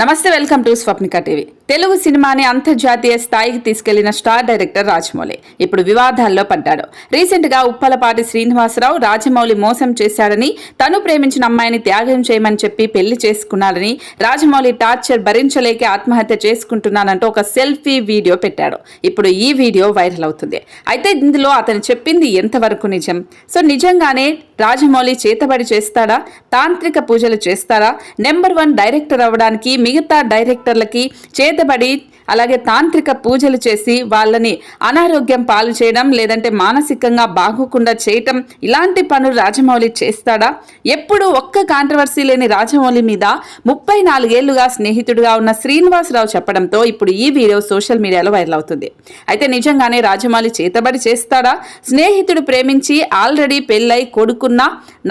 నమస్తే welcome to Swapnika TV. Telugu సినిమాని అంతర్జాతీయ స్థాయికి తీసుకెళ్ళిన స్టార్ డైరెక్టర్ రాజమౌళి ఇప్పుడు వివాదాల్లో పడ్డాడు. రీసెంట్గా ఉప్పలపాటి శ్రీనివాసరావు రాజమౌళి మోసం చేశాడని తను ప్రేమించిన అమ్మాయిని త్యాగం చేయమని చెప్పి పెళ్ళి చేసుకున్నాడని రాజమౌళి టార్చర్ భరించలేక ఆత్మహత్య చేసుకుంటున్నానంటూ ఒక సెల్ఫీ వీడియో పెట్టాడు. ఇప్పుడు ఈ వీడియో వైరల్ అవుతుంది. అయితే ఇందులో అతను చెప్పింది ఎంతవరకు నిజం? సో నిజంగానే రాజమౌళి చేతబడి చేస్తాడా? తాంత్రిక పూజలు చేస్తారా? నెంబర్ వన్ డైరెక్టర్ అవ్వడానికి మిగతా డైరెక్టర్లకి చేతబడి అలాగే తాంత్రిక పూజలు చేసి వాళ్ళని అనారోగ్యం పాలు చేయడం లేదంటే మానసికంగా బాగోకుండా చేయటం ఇలాంటి పనులు రాజమౌళి చేస్తాడా? ఎప్పుడు ఒక్క కాంట్రవర్సీ లేని రాజమౌళి మీద ముప్పై నాలుగేళ్ళుగా స్నేహితుడిగా ఉన్న శ్రీనివాసరావు చెప్పడంతో ఇప్పుడు ఈ వీడియో సోషల్ మీడియాలో వైరల్ అవుతుంది. అయితే నిజంగానే రాజమౌళి చేతబడి చేస్తాడా? స్నేహితుడు ప్రేమించి ఆల్రెడీ పెళ్ళై కొడుకున్న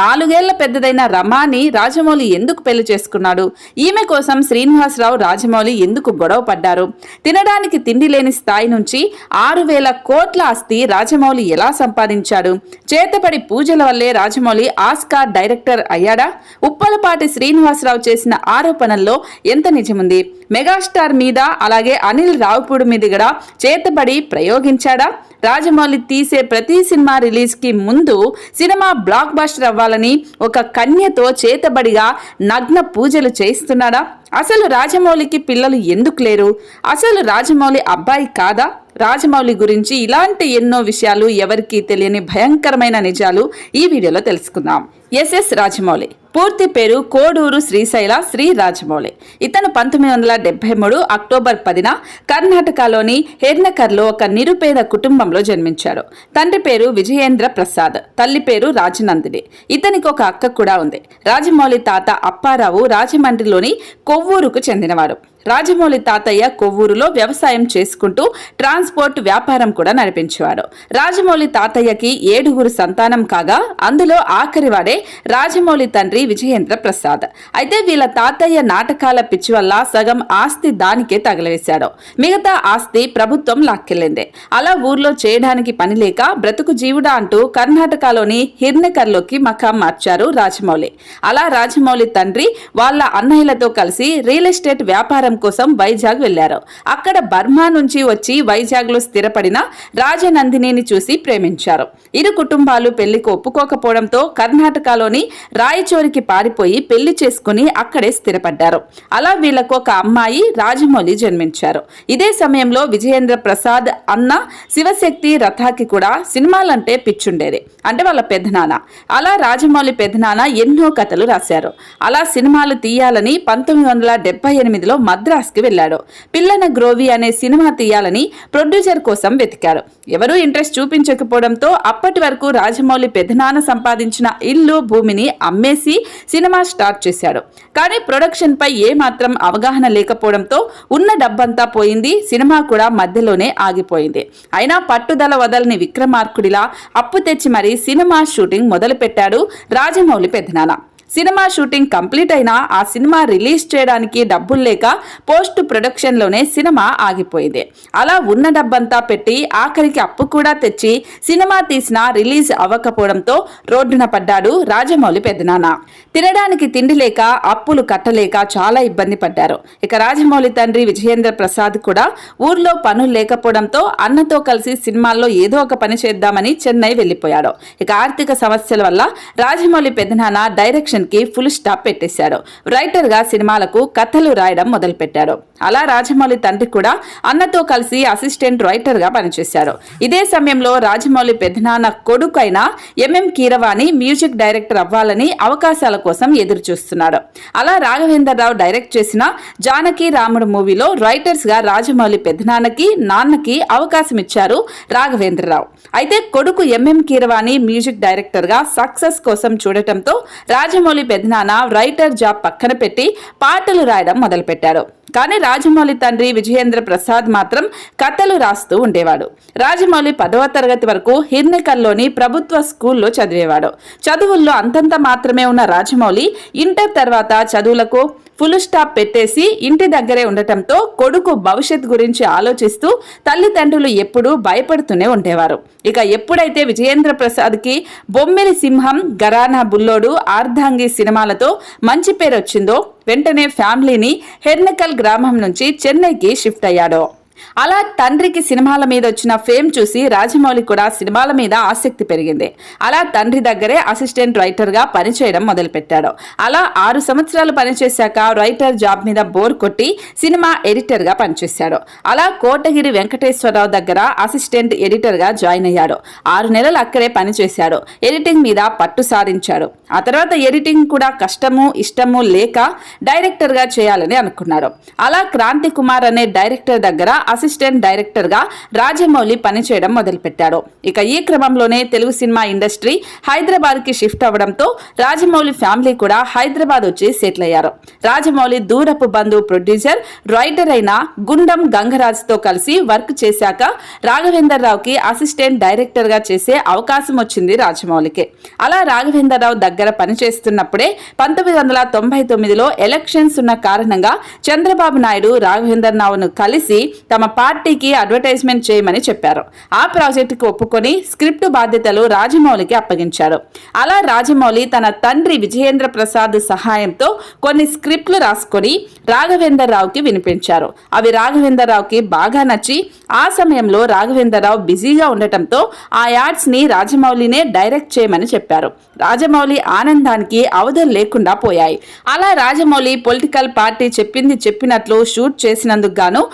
నాలుగేళ్ళ పెద్దదైన రమాని రాజమౌళి ఎందుకు పెళ్ళి చేసుకున్నాడు? ఈమె కోసం శ్రీనివాసరావు రాజమౌళి ఎందుకు గొడవ పడ్డారు? తినడానికి తిండి లేని స్థాయి నుంచి ఆరు వేల కోట్ల ఆస్తి రాజమౌళి ఎలా సంపాదించాడు? చేతపడి పూజల వల్లే రాజమౌళి ఆస్కార్ డైరెక్టర్ అయ్యాడా? ఉప్పలపాటి శ్రీనివాసరావు చేసిన ఆరోపణల్లో ఎంత నిజముంది? మెగాస్టార్ మీద అలాగే అనిల్ రావుపూడి మీద కూడా చేతబడి ప్రయోగించాడా? రాజమౌళి తీసే ప్రతి సినిమా రిలీజ్కి ముందు సినిమా బ్లాక్ బస్టర్ అవ్వాలని ఒక కన్యతో చేతబడిగా నగ్న పూజలు చేయిస్తున్నాడా? అసలు రాజమౌళికి పిల్లలు ఎందుకు లేరు? అసలు రాజమౌళి అబ్బాయి కాదా? రాజమౌళి గురించి ఇలాంటి ఎన్నో విషయాలు ఎవరికీ తెలియని భయంకరమైన నిజాలు ఈ వీడియోలో తెలుసుకుందాం. ఎస్ఎస్ రాజమౌళి. పూర్తి పేరు కోడూరు శ్రీశైల శ్రీ రాజమౌళి. ఇతను పంతొమ్మిది వందల డెబ్బై మూడు అక్టోబర్ పదిన కర్ణాటకలోని హెర్నకర్లో ఒక నిరుపేద కుటుంబంలో జన్మించాడు. తండ్రి పేరు విజయేంద్ర ప్రసాద్ తల్లి పేరు రాజనందిని. ఇతనికి ఒక అక్క కూడా ఉంది. రాజమౌళి తాత అప్పారావు రాజమండ్రిలోని కొవ్వూరుకు చెందినవాడు రాజమౌళి తాతయ్య కొవ్వూరులో వ్యవసాయం చేసుకుంటూ ట్రాన్స్పోర్ట్ వ్యాపారం కూడా నడిపించేవాడు రాజమౌళి తాతయ్యకి ఏడుగురు సంతానం కాగా అందులో ఆఖరివాడే రాజమౌళి తండ్రి విజయేంద్ర ప్రసాద్. అయితే వీళ్ళ తాతయ్య నాటకాల పిచ్చి వల్ల సగం ఆస్తి దానికే తగలవేశాడు. మిగతా ఆస్తి ప్రభుత్వం లాక్కెళ్ళింది. అలా ఊర్లో చేయడానికి పని లేక బ్రతుకు జీవుడా అంటూ కర్ణాటకలోని హిర్నకర్లోకి మకాం మార్చారు రాజమౌళి. అలా రాజమౌళి తండ్రి వాళ్ళ అన్నయ్యలతో కలిసి రియల్ ఎస్టేట్ వ్యాపారం కోసం వైజాగ్ వెళ్ళారు అక్కడ బర్మా నుంచి వచ్చి వైజాగ్లో స్థిరపడిన రాజనందినిని చూసి ప్రేమించారు. ఇరు కుటుంబాలు పెళ్ళికి ఒప్పుకోకపోవడంతో కర్ణాటకలోని రాయచోరికి పారిపోయి పెళ్ళి చేసుకుని అక్కడే స్థిరపడ్డారు. అలా వీళ్ళకు ఒక అమ్మాయి రాజమౌళి జన్మించారు. ఇదే సమయంలో విజయేంద్ర ప్రసాద్ అన్న శివశక్తి రథాకి కూడా సినిమాలంటే పిచ్చుండేది. అంటే వాళ్ళ పెద్దనాన్న అలా రాజమౌళి పెద్దనాన్న ఎన్నో కథలు రాశారు. అలా సినిమాలు తీయాలని పంతొమ్మిది వందల డెబ్బై ఎనిమిదిలో మద్రాస్కి వెళ్ళాడు. పిల్లన గ్రోవి అనే సినిమా తీయాలని ప్రొడ్యూసర్ కోసం వెతికాడు ఎవరూ ఇంట్రెస్ట్ చూపించకపోవడంతో అప్పటి వరకు రాజమౌళి పెద్దనాన్న సంపాదించిన ఇల్లు భూమిని అమ్మేసి సినిమా స్టార్ట్ చేశాడు. కానీ ప్రొడక్షన్ పై అవగాహన లేకపోవడంతో ఉన్న డబ్బంతా పోయింది సినిమా కూడా మధ్యలోనే ఆగిపోయింది. అయినా పట్టుదల వదలని విక్రమార్కుడిలా అప్పు తెచ్చి మరీ సినిమా షూటింగ్ మొదలుపెట్టాడు రాజమౌళి పెద్దనాన్న సినిమా షూటింగ్ కంప్లీట్ అయినా ఆ సినిమా రిలీజ్ చేయడానికి డబ్బులు లేక పోస్ట్ ప్రొడక్షన్లోనే సినిమా ఆగిపోయింది. అలా ఉన్న డబ్బంతా పెట్టి ఆఖరికి అప్పు కూడా తెచ్చి సినిమా తీసినా రిలీజ్ అవ్వకపోవడంతో రోడ్డున పడ్డాడు రాజమౌళి పెద్దనాన్న. తినడానికి తిండి లేక అప్పులు కట్టలేక చాలా ఇబ్బంది పడ్డారు. ఇక రాజమౌళి తండ్రి విజయేంద్ర ప్రసాద్ కూడా ఊర్లో పనులు లేకపోవడంతో అన్నతో కలిసి సినిమాల్లో ఏదో ఒక పని చేద్దామని చెన్నై వెళ్ళిపోయాడు ఇక ఆర్థిక సమస్యల వల్ల రాజమౌళి పెద్దనాన్న డైరెక్షన్ కి ఫుల్ స్టాప్ పెట్టేశారు రైటర్గా సినిమాలకు కథలు రాయడం మొదలుపెట్టారు. అలా రాజమౌళి తండ్రి కూడా అన్నతో కలిసి అసిస్టెంట్ రైటర్గా పనిచేశారు. ఇదే సమయంలో రాజమౌళి పెద్దనాన్న కొడుకైన ఎంఎం కీరవాణి మ్యూజిక్ డైరెక్టర్ అవ్వాలని అవకాశాల కోసం ఎదురు చూస్తున్నాడు అలా రాఘవేంద్రరావు డైరెక్ట్ చేసిన జానకి రాముడు మూవీలో రైటర్స్గా రాజమౌళి పెద్దనాన్నకి నాన్నకి అవకాశం ఇచ్చారు రాఘవేంద్రరావు. అయితే కొడుకు ఎంఎం కీరవాణి మ్యూజిక్ డైరెక్టర్గా సక్సెస్ కోసం చూడటంతో రాజమౌళి పెద్దనాన్న రైటర్ జాబ్ పక్కన పెట్టి పాటలు రాయడం మొదలుపెట్టారు. కానీ రాజమౌళి తండ్రి విజయేంద్ర ప్రసాద్ మాత్రం కథలు రాస్తూ ఉండేవాడు. రాజమౌళి పదవ తరగతి వరకు హిర్నికల్లోని ప్రభుత్వ స్కూల్లో చదివేవాడు. చదువుల్లో అంతంత మాత్రమే ఉన్న రాజమౌళి ఇంటర్ తర్వాత చదువులకు ఫుల్ స్టాప్ పెట్టేసి ఇంటి దగ్గరే ఉండటంతో కొడుకు భవిష్యత్ గురించి ఆలోచిస్తూ తల్లిదండ్రులు ఎప్పుడూ భయపడుతూనే ఉండేవారు. ఇక ఎప్పుడైతే విజయేంద్ర ప్రసాద్కి బొమ్మిలి సింహం గరానా బుల్లోడు ఆర్ధాంగి సినిమాలతో మంచి పేరు వచ్చిందో వెంటనే ఫ్యామిలీని హెర్నకల్ గ్రామం నుంచి చెన్నైకి షిఫ్ట్ అయ్యాడు. అలా తండ్రికి సినిమాల మీద వచ్చిన ఫేమ్ చూసి రాజమౌళి కూడా సినిమాల మీద ఆసక్తి పెరిగింది. అలా తండ్రి దగ్గరే అసిస్టెంట్ రైటర్గా పనిచేయడం మొదలుపెట్టాడు. అలా ఆరు సంవత్సరాలు పనిచేశాక రైటర్ జాబ్ మీద బోర్ కొట్టి సినిమా ఎడిటర్గా పనిచేశాడు. అలా కోటగిరి వెంకటేశ్వరరావు దగ్గర అసిస్టెంట్ ఎడిటర్గా జాయిన్ అయ్యాడు. ఆరు నెలలు అక్కడే పనిచేశాడు. ఎడిటింగ్ మీద పట్టు సాధించాడు. ఆ తర్వాత ఎడిటింగ్ కూడా కష్టము ఇష్టము లేక డైరెక్టర్గా చేయాలని అనుకున్నాడు. అలా క్రాంతి కుమార్ అనే డైరెక్టర్ దగ్గర అసిస్టెంట్ డైరెక్టర్గా రాజమౌళి పనిచేయడం మొదలుపెట్టాడు. ఇక ఈ క్రమంలోనే తెలుగు సినిమా ఇండస్ట్రీ హైదరాబాద్కి షిఫ్ట్ అవడంతో రాజమౌళి ఫ్యామిలీ కూడా హైదరాబాద్ వచ్చి సెటిల్ అయ్యారు. రాజమౌళి దూరపు బంధువు ప్రొడ్యూసర్ రైటర్ అయిన గుండం గంగరాజ్తో కలిసి వర్క్ చేశాక రాఘవేందర్ రావుకి అసిస్టెంట్ డైరెక్టర్గా చేసే అవకాశం వచ్చింది రాజమౌళికి. అలా రాఘవేందర్ రావు దగ్గర పనిచేస్తున్నప్పుడే పంతొమ్మిది వందల తొంభై తొమ్మిదిలో ఎలక్షన్స్ ఉన్న కారణంగా చంద్రబాబు నాయుడు రాఘవేందర్ రావును కలిసి తమ పార్టీకి అడ్వర్టైజ్మెంట్ చేయమని చెప్పారు. ఆ ప్రాజెక్టుకు ఒప్పుకొని స్క్రిప్ట్ బాధ్యతలు రాజమౌళికి అప్పగించారు. అలా రాజమౌళి తన తండ్రి విజయేంద్ర ప్రసాద్ సహాయంతో కొన్ని స్క్రిప్ట్లు రాసుకొని రాఘవేందర్ రావుకి వినిపించారు. అవి రాఘవేంద్రరావుకి బాగా నచ్చి ఆ సమయంలో రాఘవేందర్ రావు బిజీగా ఉండటంతో ఆ యాడ్స్ని రాజమౌళినే డైరెక్ట్ చేయమని చెప్పారు. రాజమౌళి ఆనందానికి అవధులు లేకుండా పోయాయి. అలా రాజమౌళి పొలిటికల్ పార్టీ చెప్పింది చెప్పినట్లు షూట్ చేసినందుకు గాను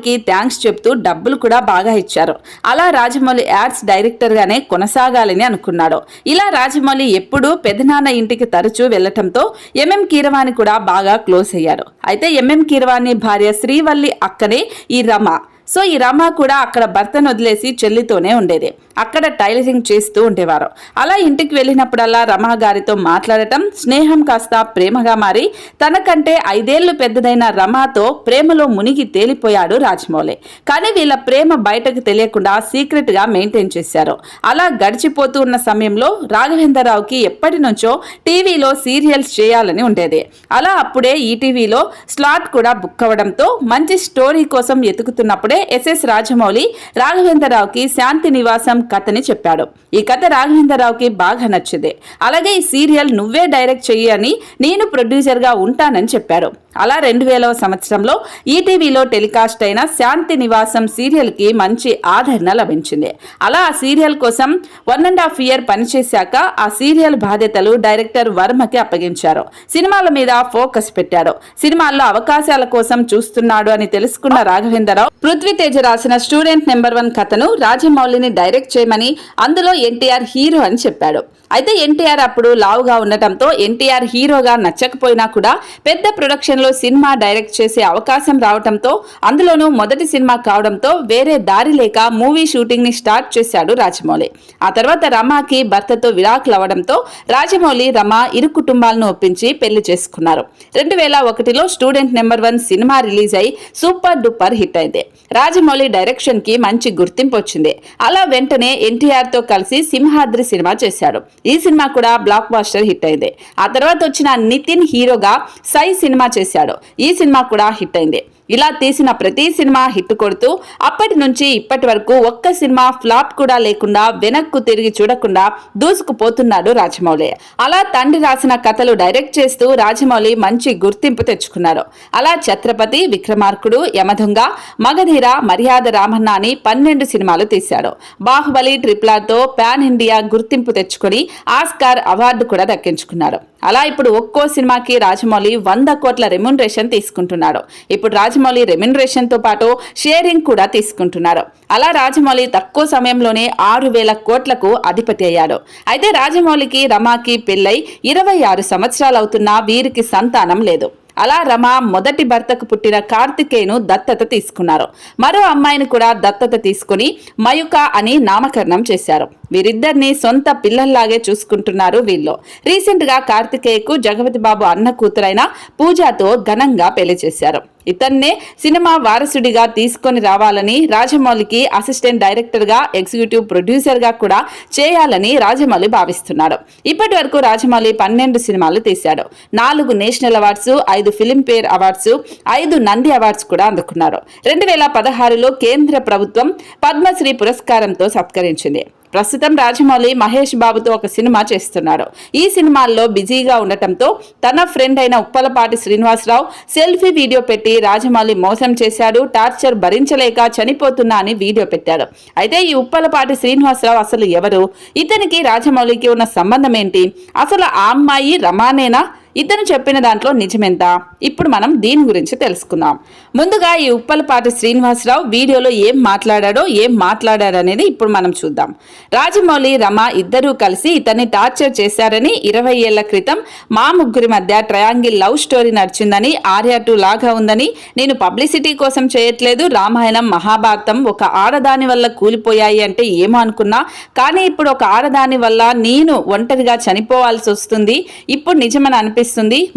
రాజమౌళికి థ్యాంక్స్ చెప్తూ డబ్బులు కూడా బాగా ఇచ్చారు. అలా రాజమౌళి యాడ్స్ డైరెక్టర్గానే కొనసాగాలని అనుకున్నాడు. ఇలా రాజమౌళి ఎప్పుడూ పెదనాన్న ఇంటికి తరచూ వెళ్ళటంతో ఎంఎం కీరవాణి కూడా బాగా క్లోజ్ అయ్యారు. అయితే ఎంఎం కీరవాణి భార్య శ్రీవల్లి అక్కనే ఈ రమ సో ఈ రమ కూడా అక్కడ భర్తను వదిలేసి చెల్లితోనే ఉండేది. అక్కడ టైలరింగ్ చేస్తూ ఉండేవారు. అలా ఇంటికి వెళ్ళినప్పుడల్లా రమ గారితో మాట్లాడటం స్నేహం కాస్త ప్రేమగా మారి తనకంటే ఐదేళ్ళు పెద్దదైన రమాతో ప్రేమలో మునిగి తేలిపోయాడు రాజమౌళి. కానీ వీళ్ళ ప్రేమ బయటకు తెలియకుండా సీక్రెట్గా మెయింటైన్ చేశారు. అలా గడిచిపోతూ ఉన్న సమయంలో రాఘవేంద్రరావుకి ఎప్పటి నుంచో టీవీలో సీరియల్స్ చేయాలని ఉండేది. అలా అప్పుడే ఈటీవీలో స్లాట్ కూడా బుక్ అవ్వడంతో మంచి స్టోరీ కోసం ఎతుకుతున్నప్పుడే ఎస్ఎస్ రాజమౌళి రాఘవేంద్రరావుకి శాంతి నివాసం కథని చెప్పాడు. ఈ కథ రాఘవేంద్రరావుకి బాగా నచ్చింది. అలాగే ఈ సీరియల్ నువ్వే డైరెక్ట్ చెయ్యి అని నేను ప్రొడ్యూసర్గా ఉంటానని చెప్పాడు అలా రెండు వేలవ సంవత్సరంలో ఈటీవీలో టెలికాస్ట్ అయిన శాంతి నివాసం సీరియల్కి మంచి ఆదరణ లభించింది. అలా ఆ సీరియల్ కోసం వన్ అండ్ హాఫ్ ఇయర్ పనిచేశాక ఆ సీరియల్ బాధ్యతలు డైరెక్టర్ వర్మకి అప్పగించారు. సినిమాల మీద ఫోకస్ పెట్టారు. సినిమాల్లో అవకాశాల కోసం చూస్తున్నాడు అని తెలుసుకున్న రాఘవేంద్రరావు తేజ రాసిన స్టూడెంట్ నెంబర్ వన్ కథను రాజమౌళిని డైరెక్ట్ చేయమని అందులో ఎన్టీఆర్ హీరో అని చెప్పాడు. అయితే ఎన్టీఆర్ అప్పుడు లావుగా ఉండటంతో ఎన్టీఆర్ హీరోగా నచ్చకపోయినా కూడా పెద్ద ప్రొడక్షన్లో సినిమా డైరెక్ట్ చేసే అవకాశం రావటంతో అందులోనూ మొదటి సినిమా కావడంతో వేరే దారి లేక మూవీ షూటింగ్ని స్టార్ట్ చేశాడు రాజమౌళి. ఆ తర్వాత రమాకి భర్తతో విడాకులు అవ్వడంతో రాజమౌళి రమ ఇరు కుటుంబాలను ఒప్పించి పెళ్ళి చేసుకున్నారు. రెండు వేల ఒకటిలో స్టూడెంట్ నెంబర్ వన్ సినిమా రిలీజ్ అయి సూపర్ డూపర్ హిట్ అయింది. రాజమౌళి డైరెక్షన్కి మంచి గుర్తింపు వచ్చింది. అలా వెంటనే ఎన్టీఆర్తో కలిసి సింహాద్రి సినిమా చేశాడు. ఈ సినిమా కూడా బ్లాక్ బాస్టర్ హిట్ అయింది. ఆ తర్వాత వచ్చిన నితిన్ హీరోగా సై సినిమా చేశాడు. ఈ సినిమా కూడా హిట్ అయింది. ఇలా తీసిన ప్రతి సినిమా హిట్ కొడుతూ అప్పటి నుంచి ఇప్పటి వరకు ఒక్క సినిమా ఫ్లాప్ కూడా లేకుండా వెనక్కు తిరిగి చూడకుండా దూసుకుపోతున్నాడు రాజమౌళి. అలా తండ్రి రాసిన కథలు డైరెక్ట్ చేస్తూ రాజమౌళి మంచి గుర్తింపు తెచ్చుకున్నారు. అలా ఛత్రపతి విక్రమార్కుడు యమధుంగ మగధీర మర్యాద రామన్న అని పన్నెండు సినిమాలు తీశాడు. బాహుబలి ట్రిప్లాతో పాన్ ఇండియా గుర్తింపు తెచ్చుకొని ఆస్కార్ అవార్డు కూడా దక్కించుకున్నారు అలా ఇప్పుడు ఒక్కో సినిమాకి రాజమౌళి వంద కోట్ల రెమ్యునరేషన్ తీసుకుంటున్నాడు. ఇప్పుడు రాజమౌళి రెమ్యునరేషన్తో పాటు షేరింగ్ కూడా తీసుకుంటున్నారు అలా రాజమౌళి తక్కువ సమయంలోనే ఆరు వేల కోట్లకు అధిపతి అయ్యాడు. అయితే రాజమౌళికి రమాకి పెళ్ళై ఇరవై ఆరు సంవత్సరాలు అవుతున్నా వీరికి సంతానం లేదు. అలా రమ మొదటి భర్తకు పుట్టిన కార్తికేయను దత్తత తీసుకున్నారు. మరో అమ్మాయిని కూడా దత్తత తీసుకుని మయుక అని నామకరణం చేశారు. వీరిద్దరిని సొంత పిల్లల్లాగే చూసుకుంటున్నారు వీళ్ళు. రీసెంట్గా కార్తికేయకు జగపతి బాబు అన్న కూతురైన పూజాతో ఘనంగా పెళ్ళి చేశారు. ఇతన్నే సినిమా వారసుడిగా తీసుకొని రావాలని రాజమౌళికి అసిస్టెంట్ డైరెక్టర్గా ఎగ్జిక్యూటివ్ ప్రొడ్యూసర్గా కూడా చేయాలని రాజమౌళి భావిస్తున్నాడు ఇప్పటి వరకు రాజమౌళి పన్నెండు సినిమాలు తీశాడు. నాలుగు నేషనల్ అవార్డ్స్ ఐదు ఫిలింఫేర్ అవార్డ్స్ ఐదు నంది అవార్డ్స్ కూడా అందుకున్నారు. రెండు వేల పదహారులో కేంద్ర ప్రభుత్వం పద్మశ్రీ పురస్కారంతో సత్కరించింది. ప్రస్తుతం రాజమౌళి మహేష్ బాబుతో ఒక సినిమా చేస్తున్నాడు. ఈ సినిమాల్లో బిజీగా ఉండటంతో తన ఫ్రెండ్ అయిన ఉప్పలపాటి శ్రీనివాసరావు సెల్ఫీ వీడియో పెట్టి రాజమౌళి మోసం చేశాడు టార్చర్ భరించలేక చనిపోతున్నా అని వీడియో పెట్టాడు. అయితే ఈ ఉప్పలపాటి శ్రీనివాసరావు అసలు ఎవరు? ఇతనికి రాజమౌళికి ఉన్న సంబంధం ఏంటి? అసలు ఆ అమ్మాయి రమానేనా? ఇతను చెప్పిన దాంట్లో నిజమెంత? ఇప్పుడు మనం దీని గురించి తెలుసుకుందాం. ముందుగా ఈ ఉప్పలపాటి శ్రీనివాసరావు వీడియోలో ఏం మాట్లాడాడో ఏం మాట్లాడాడు అనేది ఇప్పుడు మనం చూద్దాం. రాజమౌళి రమ ఇద్దరూ కలిసి ఇతన్ని టార్చర్ చేశారని ఇరవై ఏళ్ళ క్రితం మా ముగ్గురి మధ్య ట్రయాంగిల్ లవ్ స్టోరీ నడిచిందని ఆర్యా టూ లాగా ఉందని నేను పబ్లిసిటీ కోసం చేయట్లేదు రామాయణం మహాభారతం ఒక ఆడదాని వల్ల కూలిపోయాయి అంటే ఏమో అనుకున్నా కానీ ఇప్పుడు ఒక ఆడదాని వల్ల నేను ఒంటరిగా చనిపోవాల్సి వస్తుంది. ఇప్పుడు నిజమని అనిపిస్తుంది.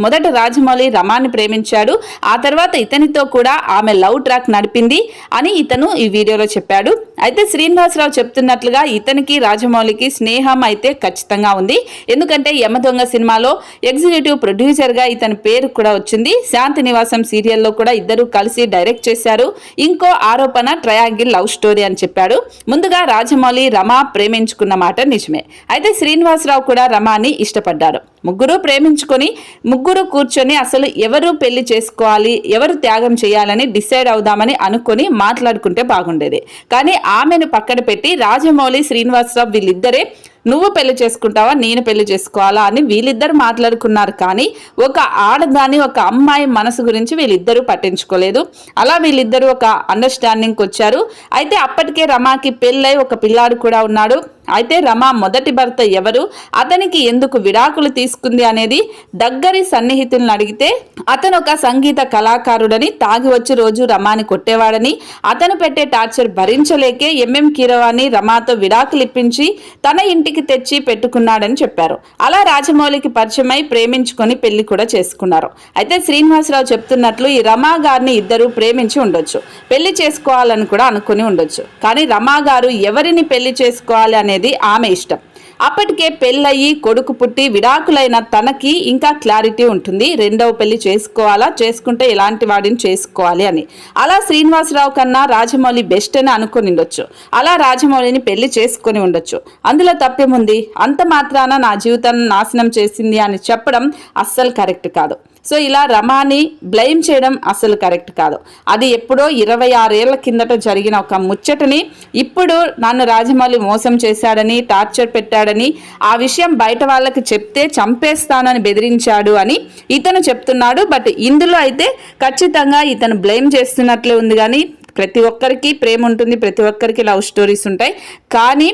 మొదట రాజమౌళి రమాని ప్రేమించాడు. ఆ తర్వాత ఇతనితో కూడా ఆమె లవ్ ట్రాక్ నడిపింది అని ఇతను ఈ వీడియోలో చెప్పాడు. అయితే శ్రీనివాసరావు చెప్తున్నట్లుగా ఇతనికి రాజమౌళికి స్నేహం అయితే ఖచ్చితంగా ఉంది. ఎందుకంటే యమ దొంగ సినిమాలో ఎగ్జిక్యూటివ్ ప్రొడ్యూసర్గా ఇతని పేరు కూడా వచ్చింది. శాంతి నివాసం సీరియల్లో కూడా ఇద్దరు కలిసి డైరెక్ట్ చేశారు. ఇంకో ఆరోపణ ట్రయాంగిల్ లవ్ స్టోరీ అని చెప్పాడు. ముందుగా రాజమౌళి రమ ప్రేమించుకున్న మాట నిజమే. అయితే శ్రీనివాసరావు కూడా రమాని ఇష్టపడ్డాడు ముగ్గురు ప్రేమించుకొని ముగ్గురు కూర్చొని అసలు ఎవరు పెళ్ళి చేసుకోవాలి ఎవరు త్యాగం చేయాలని డిసైడ్ అవుదామని అనుకొని మాట్లాడుకుంటే బాగుండేది. కానీ ఆమెను పక్కన పెట్టి రాజమౌళి శ్రీనివాసరావు వీళ్ళిద్దరే నువ్వు పెళ్ళి చేసుకుంటావా నేను పెళ్ళి చేసుకోవాలా? అని వీళ్ళిద్దరు మాట్లాడుకున్నారు. కానీ ఒక ఆడదాని ఒక అమ్మాయి మనసు గురించి వీళ్ళిద్దరూ పట్టించుకోలేదు. అలా వీళ్ళిద్దరూ ఒక అండర్స్టాండింగ్కి వచ్చారు. అయితే అప్పటికే రమాకి పెళ్ళై ఒక పిల్లాడు కూడా ఉన్నాడు. అయితే రమ మొదటి భర్త ఎవరు? అతనికి ఎందుకు విడాకులు తీసుకుంది అనేది దగ్గరి సన్నిహితులను అడిగితే అతను ఒక సంగీత కళాకారుడని తాగి వచ్చి రోజు రమాని కొట్టేవాడని అతను పెట్టే టార్చర్ భరించలేకే ఎంఎం కీరవాణి రమాతో విడాకులు ఇప్పించి తన ఇంటికి తెచ్చి పెట్టుకున్నాడని చెప్పారు. అలా రాజమౌళికి పరిచయమై ప్రేమించుకొని పెళ్ళి కూడా చేసుకున్నారు. అయితే శ్రీనివాసరావు చెప్తున్నట్లు ఈ రమా గారిని ఇద్దరు ప్రేమించి ఉండొచ్చు. పెళ్ళి చేసుకోవాలని కూడా అనుకుని ఉండొచ్చు. కానీ రమా గారు ఎవరిని పెళ్ళి చేసుకోవాలి అనేది ఆమె ఇష్టం. అప్పటికే పెళ్ళయి కొడుకు పుట్టి విడాకులైన తనకి ఇంకా క్లారిటీ ఉంటుంది. రెండవ పెళ్ళి చేసుకోవాలా చేసుకుంటే ఎలాంటి వాడిని చేసుకోవాలి అని. అలా శ్రీనివాసరావు కన్నా రాజమౌళి బెస్ట్ అని అనుకుని ఉండొచ్చు. అలా రాజమౌళిని పెళ్ళి చేసుకొని ఉండొచ్చు. అందులో తప్పేముంది? అంత మాత్రాన నా జీవితాన్ని నాశనం చేసింది అని చెప్పడం అస్సలు కరెక్ట్ కాదు. సో ఇలా రమాని బ్లైమ్ చేయడం అసలు కరెక్ట్ కాదు. అది ఎప్పుడో ఇరవై ఆరేళ్ళ కిందట జరిగిన ఒక ముచ్చటని ఇప్పుడు నన్ను రాజమౌళి మోసం చేశాడని టార్చర్ పెట్టాడని ఆ విషయం బయట వాళ్ళకి చెప్తే చంపేస్తానని బెదిరించాడు అని ఇతను చెప్తున్నాడు. బట్ ఇందులో అయితే ఖచ్చితంగా ఇతను బ్లేమ్ చేస్తున్నట్లే ఉంది కానీ ప్రతి ఒక్కరికి ప్రేమ ఉంటుంది ప్రతి ఒక్కరికి లవ్ స్టోరీస్ ఉంటాయి. కానీ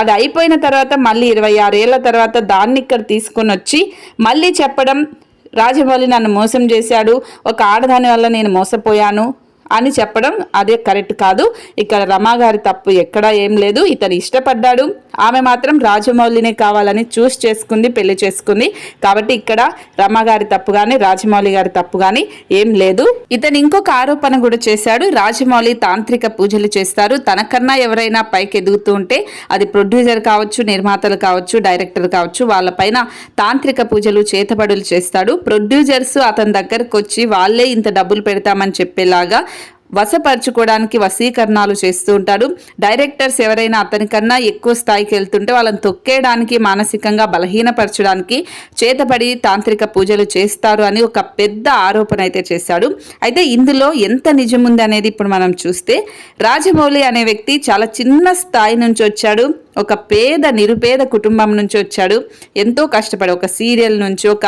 అది అయిపోయిన తర్వాత మళ్ళీ ఇరవై ఆరేళ్ళ తర్వాత దాన్ని ఇక్కడ తీసుకొని వచ్చి మళ్ళీ చెప్పడం రాజమౌళి నన్ను మోసం చేశాడు ఒక ఆడదాని వల్ల నేను మోసపోయాను అని చెప్పడం అదే కరెక్ట్ కాదు. ఇక్కడ రమాగారి తప్పు ఎక్కడా ఏం లేదు. ఇతను ఇష్టపడ్డాడు. ఆమె మాత్రం రాజమౌళినే కావాలని చూస్ చేసుకుంది పెళ్ళి చేసుకుంది. కాబట్టి ఇక్కడ రమ్మగారి తప్పు కానీ రాజమౌళి గారి తప్పు కానీ ఏం లేదు. ఇతను ఇంకొక ఆరోపణ కూడా చేశాడు. రాజమౌళి తాంత్రిక పూజలు చేస్తారు. తనకన్నా ఎవరైనా పైకి ఎదుగుతూ ఉంటే అది ప్రొడ్యూసర్ కావచ్చు నిర్మాతలు కావచ్చు డైరెక్టర్ కావచ్చు వాళ్ళపైన తాంత్రిక పూజలు చేతబడులు చేస్తాడు. ప్రొడ్యూసర్స్ అతని దగ్గరకు వచ్చి వాళ్ళే ఇంత డబ్బులు పెడతామని చెప్పేలాగా వశపరచుకోవడానికి వశీకరణాలు చేస్తూ ఉంటాడు. డైరెక్టర్స్ ఎవరైనా అతనికన్నా ఎక్కువ స్థాయికి వెళ్తుంటే వాళ్ళని తొక్కేయడానికి మానసికంగా బలహీనపరచడానికి చేతపడి తాంత్రిక పూజలు చేస్తారు అని ఒక పెద్ద ఆరోపణ అయితే చేశాడు. అయితే ఇందులో ఎంత నిజం ఉంది అనేది ఇప్పుడు మనం చూస్తే రాజమౌళి అనే వ్యక్తి చాలా చిన్న స్థాయి నుంచి వచ్చాడు. ఒక పేద నిరుపేద కుటుంబం నుంచి వచ్చాడు. ఎంతో కష్టపడి ఒక సీరియల్ నుంచి ఒక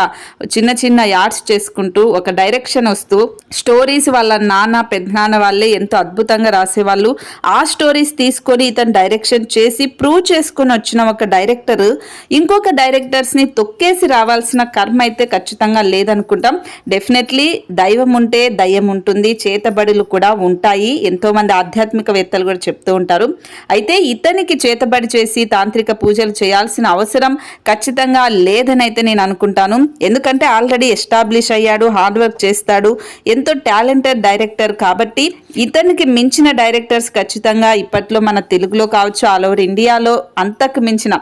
చిన్న చిన్న యాడ్స్ చేసుకుంటూ ఒక డైరెక్షన్ వస్తూ స్టోరీస్ వాళ్ళ నాన్న పెద్దనాన్న తెలంగాణ వాళ్ళే ఎంతో అద్భుతంగా రాసేవాళ్ళు. ఆ స్టోరీస్ తీసుకొని ఇతను డైరెక్షన్ చేసి ప్రూవ్ చేసుకొని వచ్చిన ఒక డైరెక్టర్ ఇంకొక డైరెక్టర్స్ని తొక్కేసి రావాల్సిన కర్మ అయితే ఖచ్చితంగా లేదనుకుంటాం. డెఫినెట్లీ దైవం ఉంటే దయ్యం ఉంటుంది చేతబడులు కూడా ఉంటాయి. ఎంతో మంది ఆధ్యాత్మికవేత్తలు కూడా చెప్తూ ఉంటారు. అయితే ఇతనికి చేతబడి చేసి తాంత్రిక పూజలు చేయాల్సిన అవసరం ఖచ్చితంగా లేదని అయితే నేను అనుకుంటాను. ఎందుకంటే ఆల్రెడీ ఎస్టాబ్లిష్ అయ్యాడు హార్డ్ వర్క్ చేస్తాడు ఎంతో టాలెంటెడ్ డైరెక్టర్ కాబట్టి ఇతనికి మించిన డైరెక్టర్స్ ఖచ్చితంగా ఇప్పట్లో మన తెలుగులో కావచ్చు ఆల్ ఓవర్ ఇండియాలో అంతకు మించిన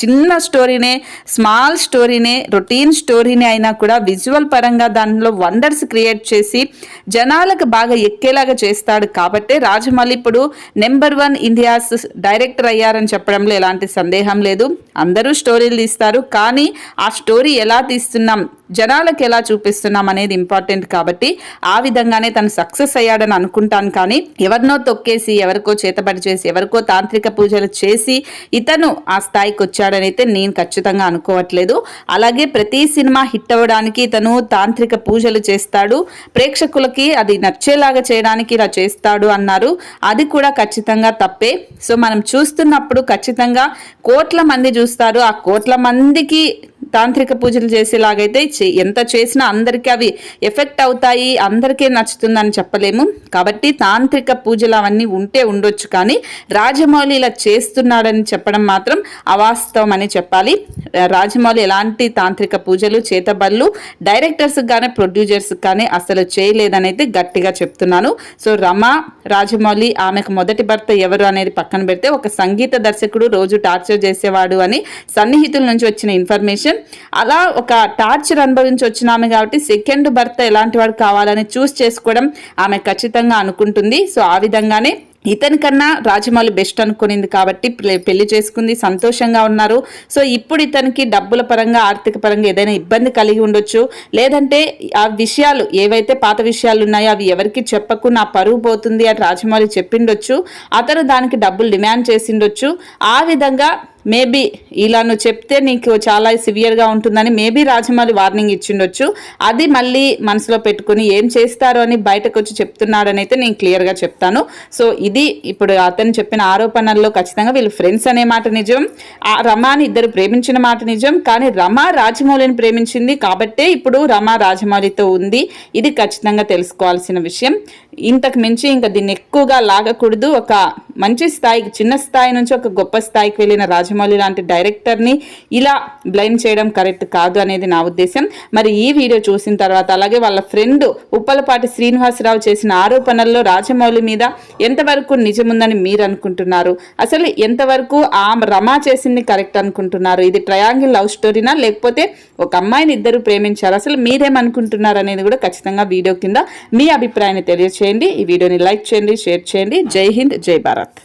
చిన్న స్టోరీనే స్మాల్ స్టోరీనే రొటీన్ స్టోరీనే అయినా కూడా విజువల్ పరంగా దానిలో వండర్స్ క్రియేట్ చేసి జనాలకు బాగా ఎక్కేలాగా చేస్తాడు కాబట్టి రాజమౌళి ఇప్పుడు నెంబర్ వన్ ఇండియాస్ డైరెక్టర్ అయ్యారని చెప్పడంలో ఎలాంటి సందేహం లేదు. అందరూ స్టోరీలు తీస్తారు. కానీ ఆ స్టోరీ ఎలా తీస్తున్నాం? జనాలకు ఎలా చూపిస్తున్నాం అనేది ఇంపార్టెంట్ కాబట్టి ఆ విధంగానే తను సక్సెస్ అయ్యాడని అనుకుంటాను. కానీ ఎవరినో తొక్కేసి ఎవరికో చేతబడి చేసి ఎవరికో తాంత్రిక పూజలు చేసి ఇతను ఆ స్థాయికి వచ్చాడని అయితే నేను ఖచ్చితంగా అనుకోవట్లేదు. అలాగే ప్రతి సినిమా హిట్ అవ్వడానికి ఇతను తాంత్రిక పూజలు చేస్తాడు. ప్రేక్షకులకి అది నచ్చేలాగా చేయడానికి ఇలా చేస్తాడు అన్నారు. అది కూడా ఖచ్చితంగా తప్పే. సో మనం చూస్తున్నప్పుడు ఖచ్చితంగా కోట్ల మంది చూస్తారు. ఆ కోట్ల మందికి తాంత్రిక పూజలు చేసేలాగైతే చే- ఎంత చేసినా అందరికీ అవి ఎఫెక్ట్ అవుతాయి అందరికీ నచ్చుతుందని చెప్పలేము. కాబట్టి తాంత్రిక పూజలు అవన్నీ ఉంటే ఉండొచ్చు కానీ రాజమౌళి ఇలా చేస్తున్నాడని చెప్పడం మాత్రం అవాస్తవం అని చెప్పాలి. రాజమౌళి ఎలాంటి తాంత్రిక పూజలు చేతబళ్ళు డైరెక్టర్స్ కానీ ప్రొడ్యూసర్స్ కానీ అసలు చేయలేదని అయితే గట్టిగా చెప్తున్నాను. సో రమ రాజమౌళి ఆమెకు మొదటి భర్త ఎవరు అనేది పక్కన పెడితే ఒక సంగీత దర్శకుడు రోజు టార్చర్ చేసేవాడు అని సన్నిహితుల నుంచి వచ్చిన ఇన్ఫర్మేషన్. అలా ఒక టార్చర్ అనుభవించి వచ్చిన ఆమె కాబట్టి సెకండ్ భర్త ఎలాంటి వాడు కావాలని చూస్ చేసుకోవడం ఆమె ఖచ్చితంగా అనుకుంటుంది. సో ఆ విధంగానే ఇతని కన్నా రాజమౌళి బెస్ట్ అనుకునింది కాబట్టి పె- పెళ్ళి చేసుకుంది సంతోషంగా ఉన్నారు. సో ఇప్పుడు ఇతనికి డబ్బుల పరంగా ఆర్థిక పరంగా ఏదైనా ఇబ్బంది కలిగి ఉండొచ్చు. లేదంటే ఆ విషయాలు ఏవైతే పాత విషయాలు ఉన్నాయో అవి ఎవరికి చెప్పకు నా పరువు పోతుంది అని రాజమౌళి చెప్పిండొచ్చు. అతను దానికి డబ్బులు డిమాండ్ చేసిండొచ్చు. ఆ విధంగా మేబీ ఇలా నువ్వు చెప్తే నీకు చాలా సివియర్గా ఉంటుందని మేబీ రాజమౌళి వార్నింగ్ ఇచ్చిండొచ్చు. అది మళ్ళీ మనసులో పెట్టుకుని ఏం చేస్తారు అని బయటకు వచ్చి చెప్తున్నాడని అయితే నేను క్లియర్గా చెప్తాను. సో ఇది ఇప్పుడు అతను చెప్పిన ఆరోపణల్లో ఖచ్చితంగా వీళ్ళు ఫ్రెండ్స్ అనే మాట నిజం. ఆ రమాని ఇద్దరు ప్రేమించిన మాట నిజం. కానీ రమా రాజమౌళిని ప్రేమించింది కాబట్టే ఇప్పుడు రమా రాజమౌళితో ఉంది. ఇది ఖచ్చితంగా తెలుసుకోవాల్సిన విషయం. ఇంతకు మించి ఇంకా దీన్ని ఎక్కువగా లాగకూడదు. ఒక మంచి స్థాయికి చిన్న స్థాయి నుంచి ఒక గొప్ప స్థాయికి వెళ్ళిన రాజమౌళి లాంటి డైరెక్టర్ని ఇలా బ్లైండ్ చేయడం కరెక్ట్ కాదు అనేది నా ఉద్దేశం. మరి ఈ వీడియో చూసిన తర్వాత అలాగే వాళ్ళ ఫ్రెండ్ ఉప్పలపాటి శ్రీనివాసరావు చేసిన ఆరోపణల్లో రాజమౌళి మీద ఎంతవరకు నిజముందని మీరు అనుకుంటున్నారు? అసలు ఎంతవరకు ఆ రమా చేసింది కరెక్ట్ అనుకుంటున్నారు? ఇది ట్రయాంగిల్ లవ్ స్టోరీనా? లేకపోతే ఒక అమ్మాయిని ఇద్దరు ప్రేమించారు? అసలు మీరేమనుకుంటున్నారు అనేది కూడా ఖచ్చితంగా వీడియో కింద మీ అభిప్రాయాన్ని తెలియచేయండి. ఈ వీడియోని లైక్ చేయండి షేర్ చేయండి. జై హింద్ జై భారత్.